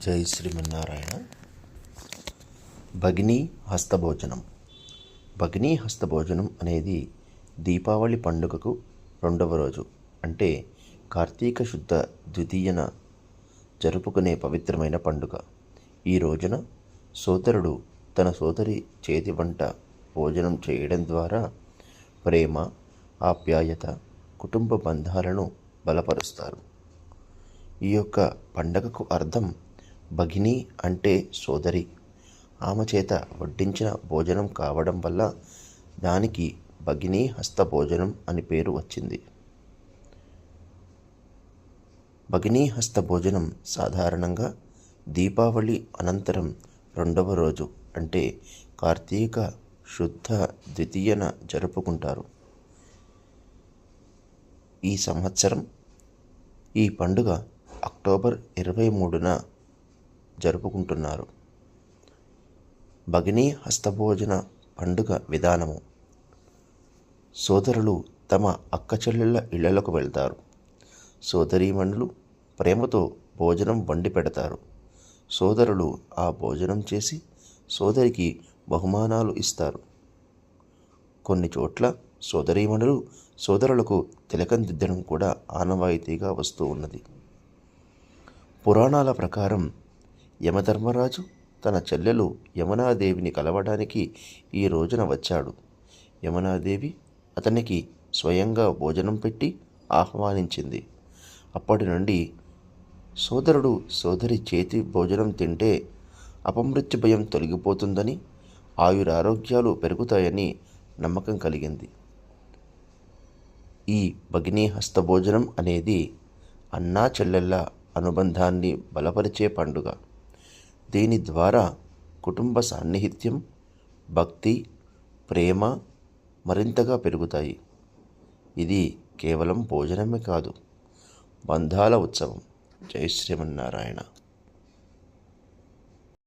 జై శ్రీమన్నారాయణ. భగిని హస్తభోజనం. భగిని హస్తభోజనం అనేది దీపావళి పండుగకు రెండవ రోజు. అంటే కార్తీక శుద్ధ ద్వితీయన జరుపుకునే పవిత్రమైన పండుగ. ఈ రోజున సోదరుడు తన సోదరి చేతి వంట భోజనం చేయడం ద్వారా ప్రేమ ఆప్యాయత కుటుంబ బంధాలను బలపరుస్తారు. ఈ యొక్క పండగకు అర్థం భగిని అంటే సోదరి. ఆమె చేత వడ్డించిన భోజనం కావడం వల్ల దానికి భగినీ హస్త భోజనం అని పేరు వచ్చింది. భగిని హస్త భోజనం సాధారణంగా దీపావళి అనంతరం రెండవ రోజు అంటే కార్తీక శుద్ధ ద్వితీయన జరుపుకుంటారు. ఈ సంవత్సరం ఈ పండుగ అక్టోబర్ ఇరవై మూడున జరుపుకుంటున్నారు. భగినీ హస్తభోజన పండుగ విధానము. సోదరులు తమ అక్క చెల్లెళ్ళ ఇళ్ళలకు వెళ్తారు. సోదరీమణులు ప్రేమతో భోజనం వండి పెడతారు. సోదరులు ఆ భోజనం చేసి సోదరికి బహుమానాలు ఇస్తారు. కొన్ని చోట్ల సోదరీమణులు సోదరులకు తిలకం దిద్దడం కూడా ఆనవాయితీగా వస్తూ ఉన్నది. పురాణాల ప్రకారం యమధర్మరాజు తన చెల్లెలు యమునాదేవిని కలవడానికి ఈ రోజున వచ్చాడు. యమునాదేవి అతనికి స్వయంగా భోజనం పెట్టి ఆహ్వానించింది. అప్పటి నుండి సోదరుడు సోదరి చేతి భోజనం తింటే అపమృత్యు భయం తొలగిపోతుందని ఆయురారోగ్యాలు పెరుగుతాయని నమ్మకం కలిగింది. ఈ భగినీ హస్తభోజనం అనేది అన్నా చెల్లెళ్ళ అనుబంధాన్ని బలపరిచే పండుగ. దీని ద్వారా కుటుంబ సాన్నిహిత్యం భక్తి ప్రేమ మరింతగా పెరుగుతాయి. ఇది కేవలం భోజనమే కాదు బంధాల ఉత్సవం. జై శ్రీమన్నారాయణ.